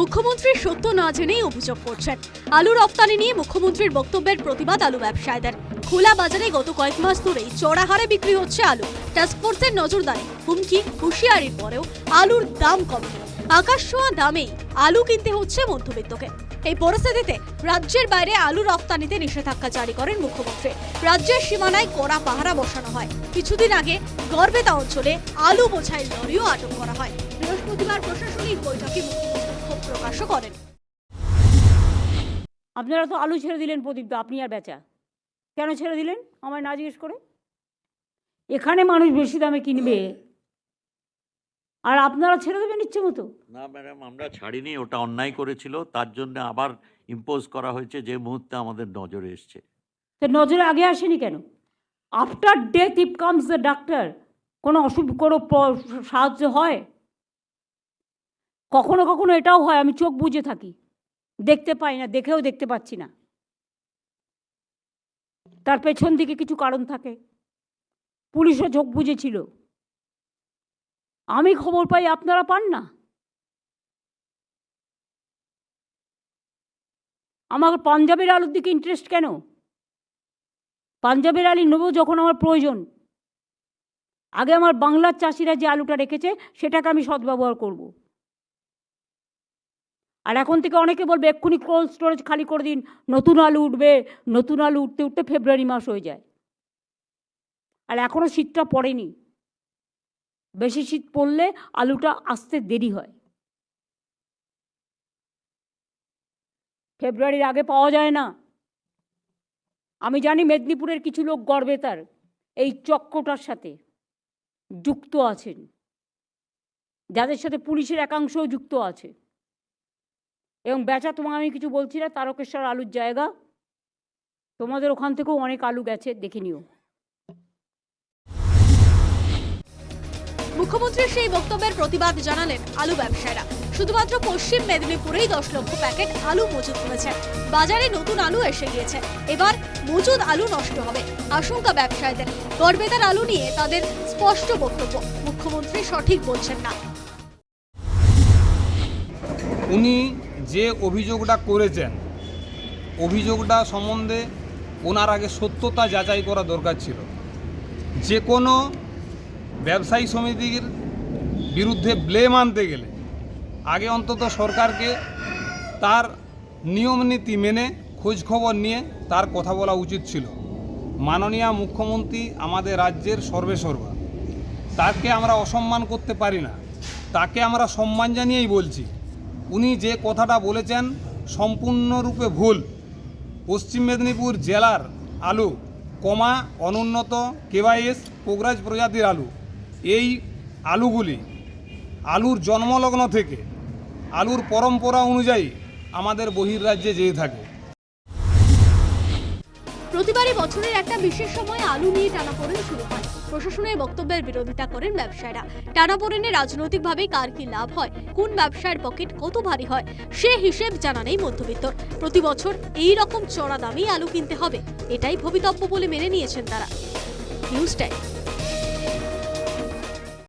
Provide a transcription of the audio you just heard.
মুখ্যমন্ত্রীর সত্য না জেনেই অভিযোগ করছেন। আলু রপ্তানি নিয়ে মুখ্যমন্ত্রীর বক্তব্যের প্রতিবাদ আলু ব্যবসায়ীদের। খোলা বাজারে গত কয়েক মাস ধরেই চড়া হারে বিক্রি হচ্ছে আলু। টাস্কফোর্সের নজরদারি, হুমকি, হুঁশিয়ারির পরেও আলুর দাম কমে। আকাশ ছোঁয়া দামেই আলু কিনতে হচ্ছে মধ্যবিত্তকে। এই পরিস্থিতিতে রাজ্যের বাইরে আলু রপ্তানিতে নিষেধাজ্ঞা জারি করেন মুখ্যমন্ত্রী। রাজ্যের সীমানায় কড়া পাহারা বসানো হয়। কিছুদিন আগে গড়বেতা অঞ্চলে আলু বোঝাই লরিও আটক করা হয়। বৃহস্পতিবার প্রশাসনিক বৈঠকে মুখ্যমন্ত্রী প্রকাশও করেন। আপনারা তো আলু ছেড়ে দিলেন প্রদীপ আপনি আর বেচা। কেন ছেড়ে দিলেন? আমায় না জিজ্ঞেস করে। এখানে মানুষ বেশি দামে কিনবে। আর আপনারা ছেড়ে দেবেন ইচ্ছে মতো? না ম্যাডাম আমরা ছাড়িনি ওটা অন্যায় করেছিল। তার জন্য আবার ইম্পোজ করা হয়েছে যে মুহূর্তে আমাদের নজরে এসছে। তো নজরে আগে আসেনি কেন? After death if comes the doctor কোনো অসুখ কোনো সাহায্য হয়? কখনো কখনো এটাও হয়, আমি চোখ বুজে থাকি। দেখতে পাই না, দেখেও দেখতে পাচ্ছি না। তার পেছন দিকে কিছু কারণ থাকে। পুলিশও চোখ বুঝেছিল আমি খবর পাই, আপনারা পান না? আমার পাঞ্জাবের আলুর দিকে ইন্টারেস্ট কেন? পাঞ্জাবের আলু নেব যখন আমার প্রয়োজন। আগে আমার বাংলার চাষিরা যে আলুটা রেখেছে, সেটাকে আমি সদ্ব্যবহার করব। আর এখন থেকে অনেকে বলবে, এক্ষুনি কোল্ড স্টোরেজ খালি করে দিন, নতুন আলু উঠবে, নতুন আলু উঠতে উঠতে ফেব্রুয়ারি মাস হয়ে যায়। আর এখনও শীতটা পড়েনি। বেশি শীত পড়লে আলুটা আসতে দেরি হয়। ফেব্রুয়ারির আগে পাওয়া যায় না। আমি জানি মেদিনীপুরের কিছু লোক গর্বে তার, এই চক্রটার সাথে যুক্ত আছেন। যাদের সাথে পুলিশের একাংশও যুক্ত আছে। এবং বেচা তোমাকে আমি কিছু বলছি না, তারকেশ্বর আলুর জায়গা। তোমাদের ওখান থেকেও অনেক আলু গেছে, দেখে নিও। মুখ্যমন্ত্রীর সেই বক্তব্যের প্রতিবাদ জানালেন আলু ব্যবসায়ীরা। শুধুমাত্র পশ্চিম মেদিনীপুরেই দশ লক্ষ প্যাকেট আলু মজুত হয়েছে। বাজারে নতুন আলু এসে গিয়েছে। এবার মজুদ আলু নষ্ট হবে, আশঙ্কা ব্যবসায়ীদের। গড়বেতার আলু নিয়ে তাদের স্পষ্ট বক্তব্য। মুখ্যমন্ত্রী সঠিক বলছেন না। উনি যে অভিযোগটা করেছেন, অভিযোগটা সম্বন্ধে ওনার আগে সত্যতা যাচাই করা দরকার ছিল। যে কোনো ব্যবসায়ী সমিতির বিরুদ্ধে ব্লেম আনতে গেলে আগে অন্তত সরকারকে তার নিয়ম নীতি মেনে খোঁজখবর নিয়ে তার কথা বলা উচিত ছিল। মাননীয় মুখ্যমন্ত্রী আমাদের রাজ্যের সর্বেসর্বা। তাকে আমরা অসম্মান করতে পারি না। তাকে আমরা সম্মান জানিয়েই বলছি। উনি যে কথাটা বলেছেন সম্পূর্ণরূপে ভুল। পশ্চিম মেদিনীপুর জেলার আলু, কমা, অনুন্নত কেবাইস পোগরাজ প্রজাতির আলু। এই আলুগুলি আলুর জন্মলগ্ন থেকে আলুর পরম্পরা অনুযায়ী আমাদের বহির্রাজ্যে যেয়ে থাকে। প্রতিবারই বছরের একটা বিশেষ সময় আলু নিয়ে টানাপোড়েন শুরু হয়। প্রশাসনের বক্তব্যের বিরোধিতা করেন ব্যবসায়ীরা। টানাপোড়েনে রাজনৈতিকভাবে কার কি লাভ হয়? কোন ব্যবসায়ের পকেট কত ভারী হয়? সে হিসেব জানা নেই মধ্যবিত্তর প্রতি বছর এই রকম চড়া দামেই আলু কিনতে হবে। এটাই ভবিতব্য বলে মেনে নিয়েছেন তারা। News time